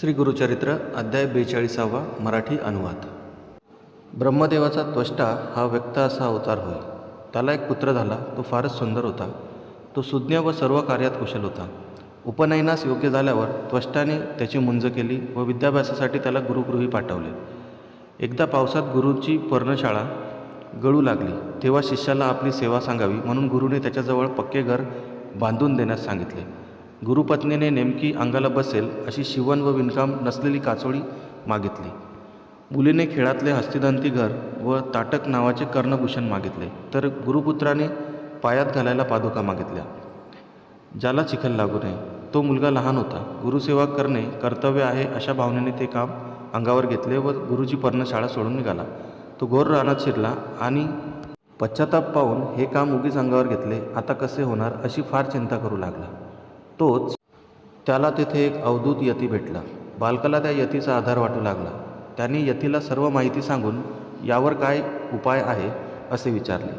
श्री गुरुचरित्र अध्याय बेचाळीसावा मराठी अनुवाद. ब्रह्मदेवाचा त्वष्टा हा व्यक्त असा अवतार होय. त्याला एक पुत्र झाला तो फारच सुंदर होता. तो सुज्ञ व सर्व कार्यात कुशल होता. उपनयनास योग्य झाल्यावर त्वष्टाने त्याची मुंज केली व विद्याभ्यासासाठी त्याला गुरुगृही पाठवले. एकदा पावसात गुरूंची पर्णशाळा गळू लागली तेव्हा शिष्याला आपली सेवा सांगावी म्हणून गुरुने त्याच्याजवळ पक्के घर बांधून देण्यास सांगितले. गुरुपत्नीने नेमकी अंगाला बसेल अशी शिवण व विणकाम नसलेली काचोळी मागितली. मुलीने खेळातले हस्तिदंती घर व ताटक नावाचे कर्णभूषण मागितले तर गुरुपुत्राने पायात घालायला पादुका मागितल्या. ज्याला चिखल लागू नये तो मुलगा लहान होता. गुरुसेवा करणे कर्तव्य आहे अशा भावनेने ते काम अंगावर घेतले व गुरुची पर्णशाळा सोडून निघाला. तो घोर रानात शिरला आणि पश्चाताप पाहून हे काम उगीच अंगावर घेतले आता कसे होणार अशी फार चिंता करू लागला. तोच त्याला तेथे एक अवधूत यती भेटला. बालकाला त्या यतीचा आधार वाटू लागला. त्यांनी यतीला सर्व माहिती सांगून यावर काय उपाय आहे असे विचारले.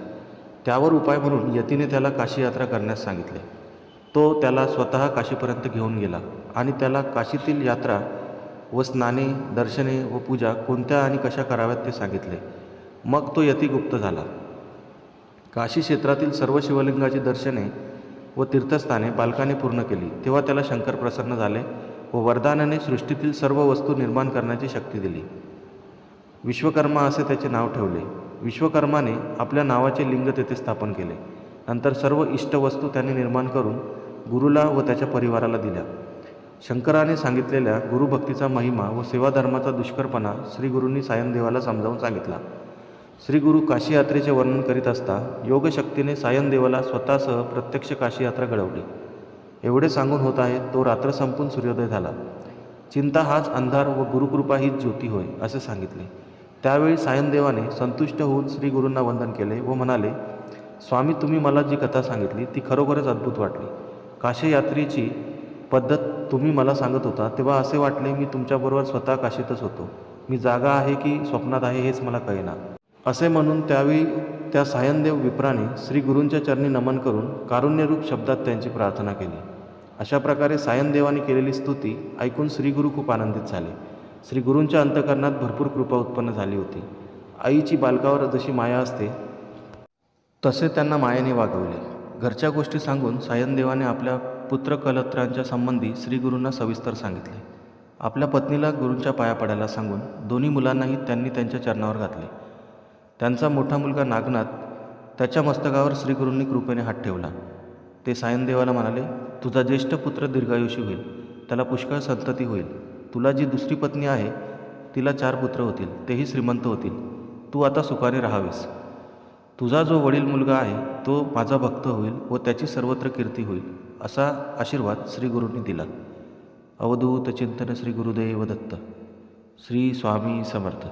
त्यावर उपाय म्हणून यतीने त्याला काशी यात्रा करण्यास सांगितले. तो त्याला स्वतः काशीपर्यंत घेऊन गेला आणि त्याला काशीतील यात्रा व स्नाने दर्शने व पूजा कोणत्या आणि कशा कराव्यात ते सांगितले. मग तो यतिगुप्त झाला. काशी क्षेत्रातील सर्व शिवलिंगाची दर्शने व तीर्थस्थाने बालकाने पूर्ण केली. तेव्हा त्याला शंकर प्रसन्न झाले व वरदानाने सृष्टीतील सर्व वस्तू निर्माण करण्याची शक्ती दिली. विश्वकर्मा असे त्याचे नाव ठेवले. विश्वकर्माने आपल्या नावाचे लिंग तेथे स्थापन केले. नंतर सर्व इष्टवस्तू त्याने निर्माण करून गुरुला व त्याच्या परिवाराला दिल्या. शंकराने सांगितलेल्या गुरुभक्तीचा महिमा व सेवाधर्माचा दुष्करपणा श्रीगुरूंनी सायनदेवाला समजावून सांगितला. श्रीगुरू काशी यात्रेचे वर्णन करीत असता योगशक्तीने सायनदेवाला स्वतःसह प्रत्यक्ष काशी यात्रा घडवली. एवढे सांगून होत आहे तो रात्र संपून सूर्योदय झाला. चिंता हाच अंधार व गुरुकृपा हीच ज्योती होय असे सांगितले. त्यावेळी सायनदेवाने संतुष्ट होऊन श्रीगुरूंना वंदन केले व म्हणाले स्वामी तुम्ही मला जी कथा सांगितली ती खरोखरच अद्भुत वाटली. काशी यात्रेची पद्धत तुम्ही मला सांगत होता तेव्हा असे वाटले मी तुमच्याबरोबर स्वतः काशीतच होतो. मी जागा आहे की स्वप्नात आहे हेच मला कळेना. असे म्हणून त्यावेळी त्या सायनदेव विप्राने श्री गुरूंच्या चरणी नमन करून कारुण्यरूप शब्दात त्यांची प्रार्थना केली. अशा प्रकारे सायनदेवाने केलेली स्तुती ऐकून श्रीगुरू खूप आनंदित झाले. श्री गुरूंच्या अंतकरणात भरपूर कृपा उत्पन्न झाली होती. आईची बालकावर जशी माया असते तसे त्यांना मायेने वागवले. घरच्या गोष्टी सांगून सायनदेवाने आपल्या पुत्रकलत्रांच्या संबंधी श्रीगुरूंना सविस्तर सांगितले. आपल्या पत्नीला गुरूंच्या पाया पडायला सांगून दोन्ही मुलांनाही त्यांनी त्यांच्या चरणावर घातले. त्यांचा मोठा मुलगा नागनाथ त्याच्या मस्तकावर श्रीगुरूंनी कृपेने हात ठेवला. ते सायनदेवाला म्हणाले तुझा ज्येष्ठ पुत्र दीर्घायुषी होईल. त्याला पुष्कळ संतती होईल. तुला जी दुसरी पत्नी आहे तिला चार पुत्र होतील. तेही श्रीमंत होतील. तू आता सुखाने राहावेस. तुझा जो वडील मुलगा आहे तो माझा भक्त होईल व त्याची सर्वत्र कीर्ती होईल असा आशीर्वाद श्रीगुरूंनी दिला. अवधूत चिंतन श्री गुरुदेव दत्त. श्री स्वामी समर्थ.